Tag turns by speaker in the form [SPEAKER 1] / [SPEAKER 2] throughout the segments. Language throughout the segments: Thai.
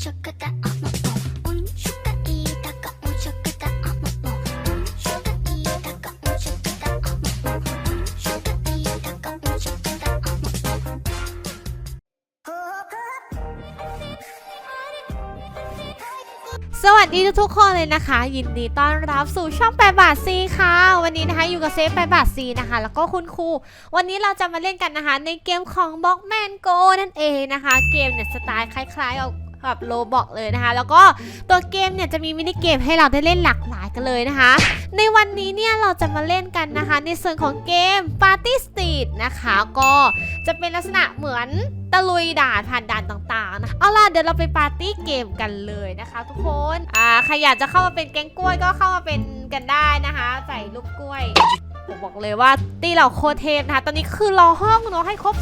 [SPEAKER 1] สวัสดีทุกๆคนเลยนะคะ ยินดีต้อนรับสู่ช่อง8บาทซีค่ะ วันนี้นะคะอยู่กับเซฟ8บาทซีนะคะ แล้วก็คุณครู วันนี้เราจะมาเล่นกันนะคะ ในเกมของบล็อกแมนโกนั่นเองนะคะ เกมเนี่ยสไตล์คล้ายๆกับ กับโลบอกเลยนะคะ แล้วก็ตัวเกมเนี่ยจะมีมินิเกมให้เราได้เล่นหลากหลายกันเลยนะคะ ในวันนี้เนี่ยเราจะมาเล่นกันนะคะ ในส่วนของเกม Party Street นะคะ ก็จะเป็นลักษณะเหมือนตะลุยด่านผ่านด่านต่างๆนะเอาล่ะเดี๋ยวเราไปปาร์ตี้เกมกันเลยนะคะทุกคนอ่าใครอยากจะเข้ามาเป็นแก๊งกล้วยก็เข้ามาเป็นกันได้นะคะ ใส่ลูกกล้วยผมบอกเลยว่าตีเราโคเทพนะคะ ตอนนี้คือรอห้องเนาะให้ครบ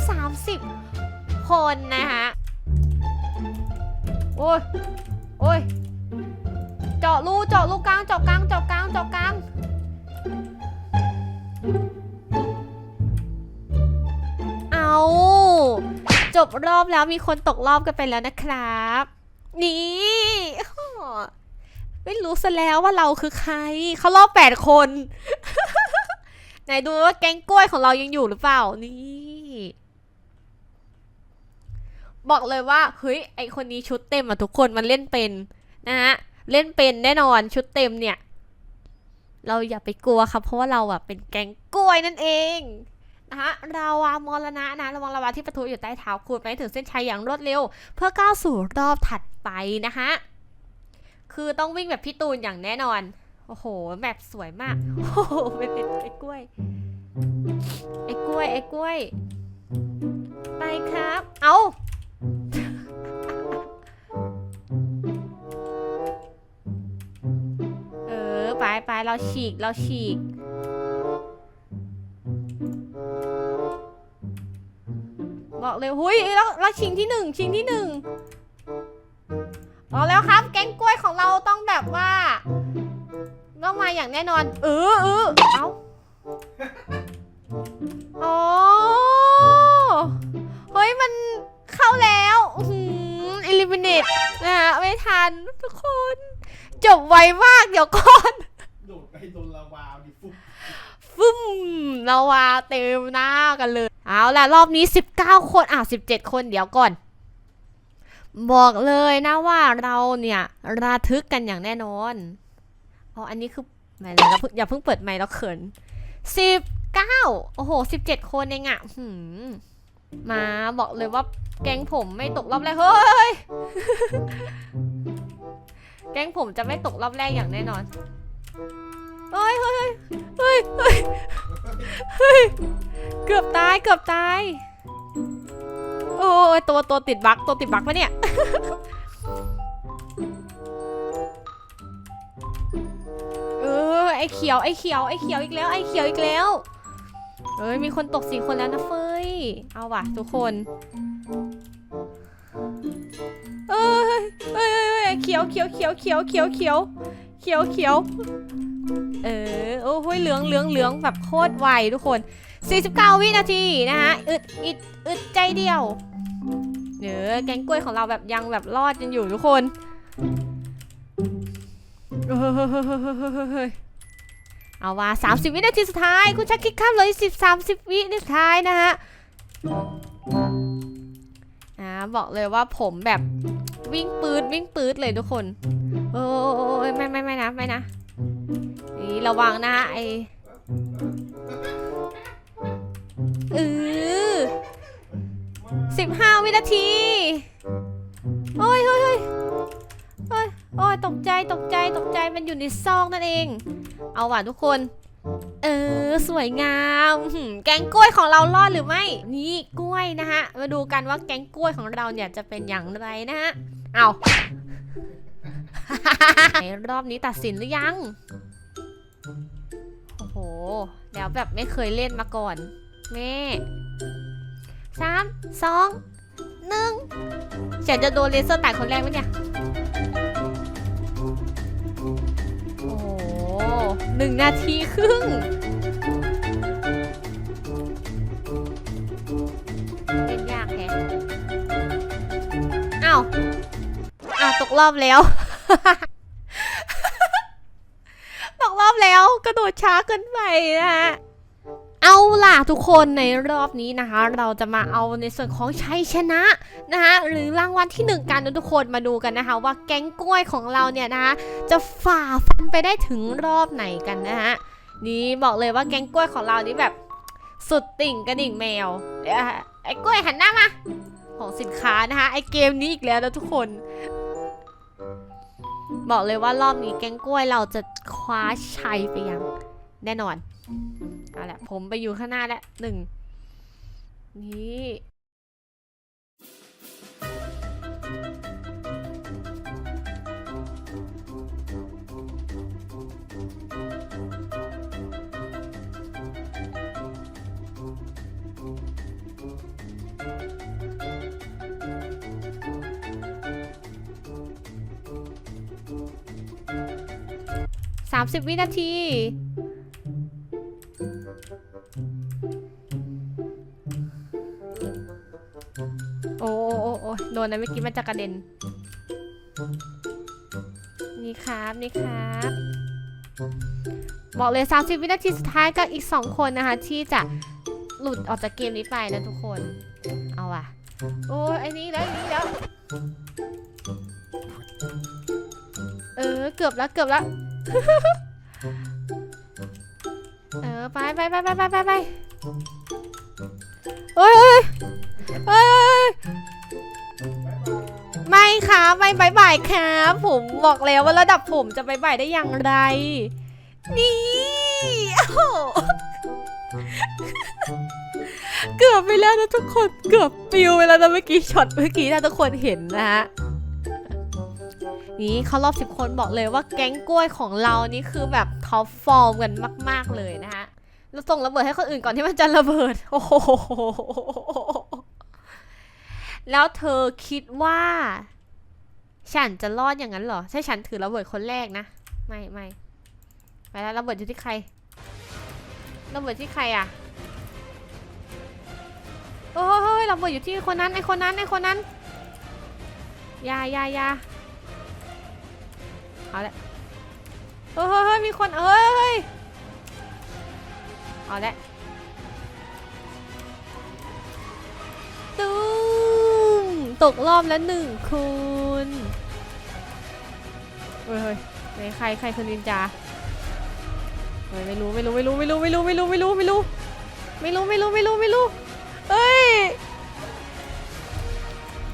[SPEAKER 1] 30 คนนะคะ โอ้ย โอ้ย เจาะรูเจาะรูกลางเจาะกลางเจาะกลางเจาะกลาง เอาจบรอบแล้วมีคนตกรอบกันไปแล้วนะครับ นี่ไม่รู้ซะแล้วว่าเราคือใคร เขารอบแปดคน ไหนดูว่าแก๊งกล้วยของเรายังอยู่หรือเปล่านี่ บอกเลยว่าเฮ้ยไอคนนี้ชุดเต็มอะทุกคนมันเล่นเป็นนะฮะเล่นเป็นแน่นอนชุดเต็มเนี่ย เราอย่าไปกลัวครับ เพราะว่าเราอะเป็นแก๊งกล้วยนั่นเองนะคะราวามรณะนะระวังลาวาที่ประทุอยู่ใต้เท้าขูดไปให้ถึงเส้นชัยอย่างรวดเร็ว เพื่อก้าวสู่รอบถัดไปนะคะคือต้องวิ่งแบบพี่ตูนอย่างแน่นอน โอ้โหแบบสวยมาก โอ้โหเป็นเป็นไอ้กล้วย ไอ้กล้วย ไอ้กล้วย ไปครับ เอา เราฉีกเราฉีก บอกเลยหุยแล้วแล้วชิงที่หนึ่งชิงที่หนึ่งบอกแล้วครับ แกงกล้วยของเราต้องแบบว่าต้องมาอย่างแน่นอน เออเออเอาอ๋อเฮ้ยมันเข้าแล้วอิลิมิเนตนะฮะไม่ทันทุกคน จบไวมากเดี๋ยวก่อน
[SPEAKER 2] โดดไปโดนลาวาดิฟุบ
[SPEAKER 1] ฟึ่มเราวาเต็มหน้ากันเลย เอาล่ะ รอบนี้ 19 คนอะ17 คนเดี๋ยวก่อน บอกเลยนะว่าเราเนี่ย ระทึกกันอย่างแน่นอนอ๋ออันนี้คือไม่เลยเอย่าเพิ่งเปิดไมค์แล้วเขิน19โอ้โห17คนเองอะหืมมาบอกเลยว่าแก๊งผมไม่ตกรอบแรก เฮ้ย แก๊งผมจะไม่ตกรอบแรกอย่างแน่นอน เฮ้ยเฮ้ยเฮ้ยเฮ้ยเฮ้ยเกือบตายเกือบตายโอ้ยตัวตัวติดบั๊กตัวติดบั๊กปะเนี่ยเออไอเขียวไอเขียวไอเขียวอีกแล้วไอเขียวอีกแล้วเอ้ยมีคนตกสี่คนแล้วนะเฟยเอาว่ะทุกคนเอ้ยเอ้ยเอ้ยเอ้ยเขียวเขียวเขียวเขียวเขียวเขียวเขียวเขียว เออ โอ้โหเหลืองเหลืองเหลืองแบบโคตรไวทุกคน 49 วินาทีนะคะอึดอิดอึดใจเดียวเออแกงกล้วยของเราแบบยังแบบรอดกันอยู่ทุกคนเฮ้ยเอาว่า 30 วินาทีสุดท้าย คุณชักคิดข้ามเลย10 30 วินาทีสุดท้ายนะฮะอ่าบอกเลยว่าผมแบบวิ่งปืดวิ่งปืดเลยทุกคน โอ้ยไม่ไม่ไม่นะไม่นะ นี่ระวังนะไอเออสิบห้าวินาที โอ้ยเฮ้ยเฮ้ยเฮ้ยโอ้ยตกใจตกใจตกใจมันอยู่ในซอกนั่นเอง เอาว่ะทุกคน เออ สวยงามแกงกล้วยของเรารอดหรือไม่ นี่กล้วยนะฮะ มาดูกันว่าแกงกล้วยของเราเนี่ยจะเป็นอย่างไรนะฮะ เอาในรอบนี้ตัดสินหรือยัง แล้วแบบไม่เคยเล่นมาก่อนแม่สามสองหนึ่งฉันจะโดนเลเซอร์ตัดคนแรกไหมเนี่ย โอ้โหหนึ่งนาทีครึ่งเล่นยากแฮะอ้าวอ้าวตกรอบแล้ว ตกรอบแล้ว กระโดดช้าเกินไปนะฮะเอาล่ะทุกคนในรอบนี้นะคะ เราจะมาเอาในส่วนของชัยชนะนะคะหรือรางวัลที่หนึ่งกันทุกคนมาดูกันนะคะ ว่าแก๊งกล้วยของเราเนี่ยนะคะจะฝ่าฟันไปได้ถึงรอบไหนกันนะฮะนี่บอกเลยว่าแก๊งกล้วยของเรานี่แบบสุดติ่งกระดิ่งแมวไอ้กล้วยหันหน้ามาของสินค้านะคะไอ้เกมนี้อีกแล้วนะทุกคน บอกเลยว่ารอบนี้แกงกล้วยเราจะคว้าชัยไปยังแน่นอน เอาละผมไปอยู่ข้างหน้าแล้วหนึ่งนี่ สามสิบวินาที โอ้โอ้โอ้โดนนะเมื่อกี้มันจะกระเด็น นี่ครับนี่ครับ บอกเลย 30 วินาทีสุดท้ายกับอีก 2 คนนะคะ ที่จะหลุดออกจากเกมนี้ไปนะทุกคน เอาอะโอ้ไอ้นี้แล้วไอ้นี้แล้ว เออ เกือบแล้วเกือบแล้ว เออไปไปไปไปไปไปไปเฮ้ยเฮ้ยเฮ้ยไม่ครับไม่บายบายครับผมบอกแล้วว่าระดับผมจะบายบายได้อย่างไร นี่โอ้โหเกือบไปแล้วนะทุกคนเกือบปิวไปแล้วนะเมื่อกี้ช็อตเมื่อกี้ถ้าทุกคนเห็นนะฮะ นี่เขารอบสิบคนบอกเลยว่าแก๊งกล้วยของเรานี่คือแบบท็อปฟอร์มกันมาก ๆเลยนะฮะเราส่งระเบิดให้คนอื่นก่อนที่มันจะระเบิด โอ้โหแล้วเธอคิดว่า ฉันจะรอดอย่างนั้นเหรอ ใช่ฉันถือระเบิดคนแรกนะ ไม่ไม่ไปแล้วระเบิดอยู่ที่ใคร ระเบิดที่ใครอะโอ้ยระเบิดอยู่ที่คนนั้นไอคนนั้นไอคนนั้นยายายา เอาละเฮ้ยเฮ้ยเฮ้ยมีคนเอ้ยเฮ้ยเอาละตุ้มตกรอบแล้วหนึ่งคุณเฮ้ยเฮ้ยไหนใครใครคือนินจาเฮ้ยไม่รู้ไม่รู้ไม่รู้ไม่รู้ไม่รู้ไม่รู้ไม่รู้ไม่รู้ไม่รู้ไม่รู้ไม่รู้ไม่รู้เอ้ย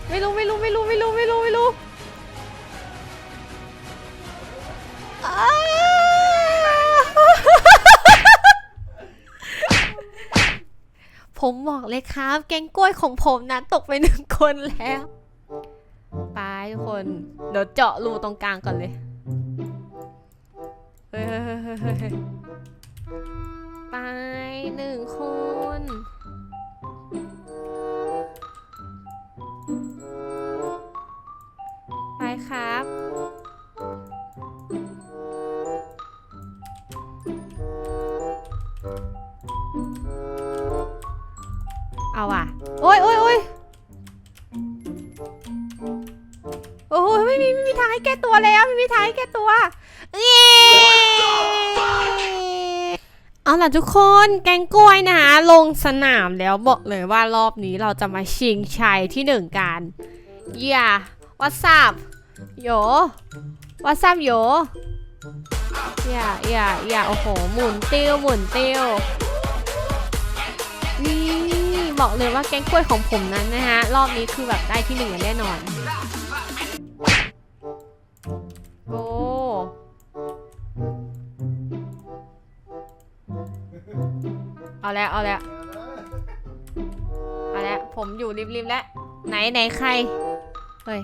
[SPEAKER 1] ไม่รู้ไม่รู้ไม่รู้ไม่รู้ไม่รู้ไม่รู้ ผมบอกเลยครับ แกงกล้วยของผมนะตกไปหนึ่งคนแล้ว ไปทุกคน เดี๋ยวเจาะรูตรงกลางก่อนเลย เฮ้ยไปหนึ่งคนไปครับ ตัวแล้วไม่มีทางให้แก้ตัวเย้เอาล่ะทุกคนแกงกล้วยนะคะลงสนามแล้วบอกเลยว่ารอบนี้เราจะมาชิงชัยที่หนึ่งกันอย่าวัสซับโยวัสซับโยอย่าอย่าอย่าโอ้โหหมุนเติ้วหมุนเติ้วนี่บอกเลยว่าแกงกล้วยของผมนั้นนะฮะรอบนี้คือแบบได้ที่หนึ่งอย่างแน่นอน โอเอาแล้วเอาแล้วเอาแล้วผมอยู่ริมๆแล้ว ไหนไหนใคร เฮ้ย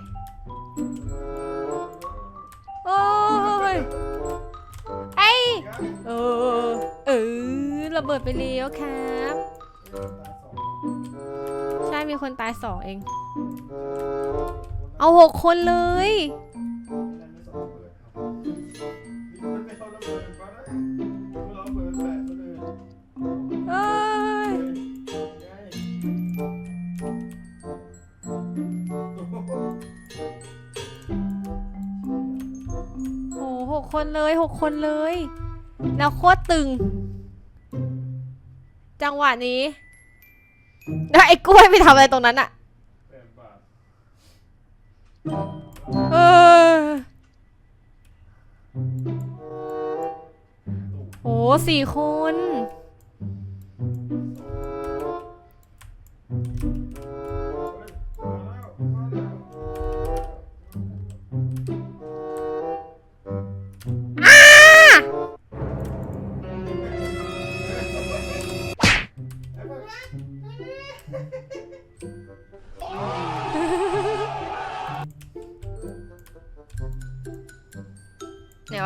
[SPEAKER 1] โอ้ย ไอเออ เออ ระเบิดไปแล้วครับ ใช่มีคนตายสองเอง เอาหกคนเลย กคนเลย แล้วโคตรตึง จังหวะนี้แล้วไอ้กล้วยไปทำอะไรตรงนั้นอะเออโอ้สี่คน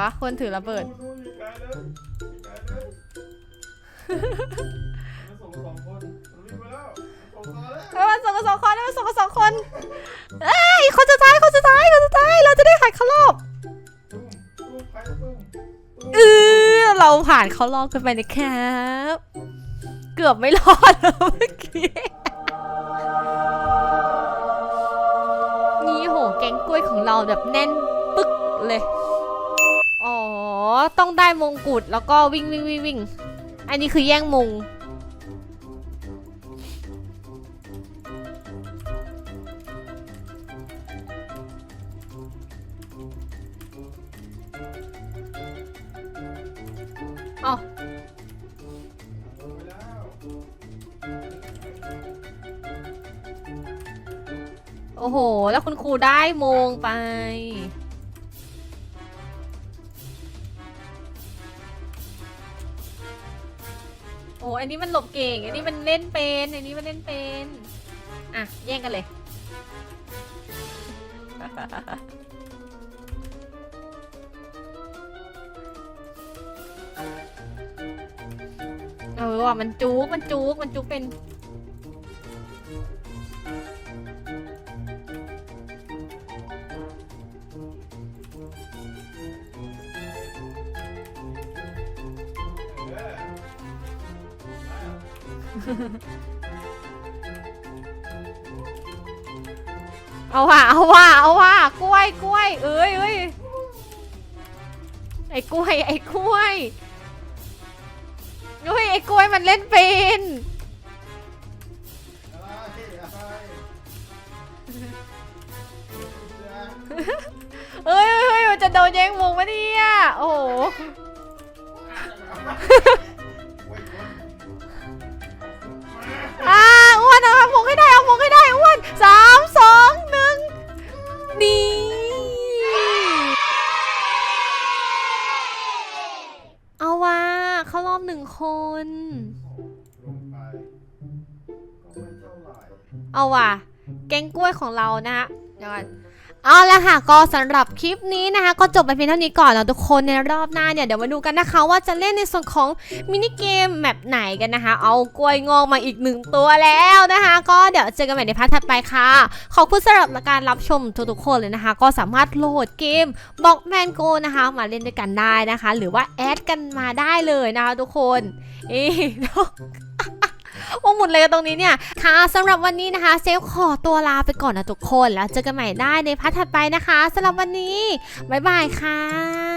[SPEAKER 2] วะ
[SPEAKER 1] คนถือระเบิด
[SPEAKER 2] ดูอีกไกลเลยอีกไกลเลยมันส่งสองคนมันวิ่งไปแล้วส่งมาแล้ว
[SPEAKER 1] เออมันส่งกันสองคนมันส่งกันสองคนเอ้ยคนสุดท้ายคนสุดท้ายคนสุดท้ายเราจะได้ผ่านเข้ารอบ
[SPEAKER 2] ตุ้มตุ้มใครจะตุ้มตุ้ม
[SPEAKER 1] เออเราผ่านเข้ารอบกันไปนะครับ เกือบไม่รอดแล้วเมื่อกี้นี่โหแกงกล้วยของเราแบบแน่นปึ๊กเลย ต้องได้มงกุฎแล้วก็วิ่งวิ่งวิ่งวิ่งอันนี้คือแย่งมง เอาโอ้โห แล้วคุณครูได้มงไป นี้มันหลบเก่งอันนี้มันเล่นเป็นอันนี้มันเล่นเป็นอะแย่งกันเลยเออว่ะมันจุกมันจุกมันจุกเป็น
[SPEAKER 2] เอา
[SPEAKER 1] ว่ะเอาว่ะเอาว่ะกล้วยกล้วยเอ้ยเอ้ยไอ้กล้วยไอ้กล้วยเฮ้ยไอ้กล้วยมันเล่นเป็น
[SPEAKER 2] อะไรอะไร
[SPEAKER 1] เอ้ยเฮ้ยมันจะโดนแย่งมุงมะเนี่ยโอ้โห ว่ะ แกงกล้วยของเรานะฮะเดี๋ยวก่อนเอาละค่ะก็สำหรับคลิปนี้นะคะ ก็จบไปเพียงเท่านี้ก่อนแล้วทุกคนในรอบหน้าเนี่ยเดี๋ยวมาดูกันนะคะ ว่าจะเล่นในส่วนของมินิเกมแบบไหนกันนะคะ เอากล้วยงอกมาอีกหนึ่งตัวแล้วนะคะ ก็เดี๋ยวเจอกันใหม่ในพาร์ทถัดไปค่ะ ขอบคุณสำหรับการรับชมทุกๆคนเลยนะคะ ก็สามารถโหลดเกมบอกแมนโกนะคะ มาเล่นด้วยกันได้นะคะ หรือว่าแอดกันมาได้เลยนะคะทุกคนเอ๊ะ โอ้หมุนเลยตรงนี้เนี่ยค่ะสำหรับวันนี้นะคะ เซฟขอตัวลาไปก่อนนะทุกคนแล้วเจอกันใหม่ได้ในพาร์ทถัดไปนะคะสำหรับวันนี้บ๊ายบายค่ะ